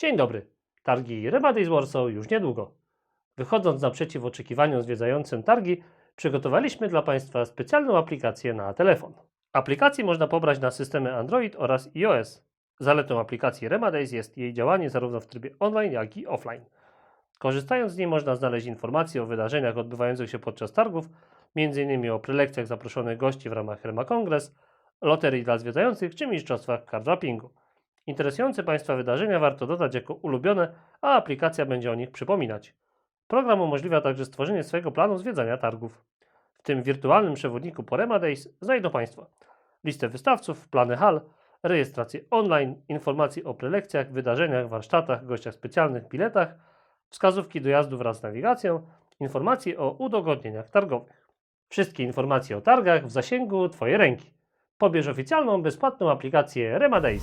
Dzień dobry. Targi Remadays Warsaw już niedługo. Wychodząc naprzeciw oczekiwaniom zwiedzającym targi, przygotowaliśmy dla Państwa specjalną aplikację na telefon. Aplikacji można pobrać na systemy Android oraz iOS. Zaletą aplikacji Remadays jest jej działanie zarówno w trybie online, jak i offline. Korzystając z niej można znaleźć informacje o wydarzeniach odbywających się podczas targów, m.in. o prelekcjach zaproszonych gości w ramach Rema Kongres, loterii dla zwiedzających czy mistrzostwach cardwrappingu. Interesujące Państwa wydarzenia warto dodać jako ulubione, a aplikacja będzie o nich przypominać. Program umożliwia także stworzenie swojego planu zwiedzania targów. W tym wirtualnym przewodniku po Rema Days znajdą Państwo listę wystawców, plany hal, rejestrację online, informacje o prelekcjach, wydarzeniach, warsztatach, gościach specjalnych, biletach, wskazówki dojazdu wraz z nawigacją, informacje o udogodnieniach targowych. Wszystkie informacje o targach w zasięgu Twojej ręki. Pobierz oficjalną, bezpłatną aplikację Rema Days.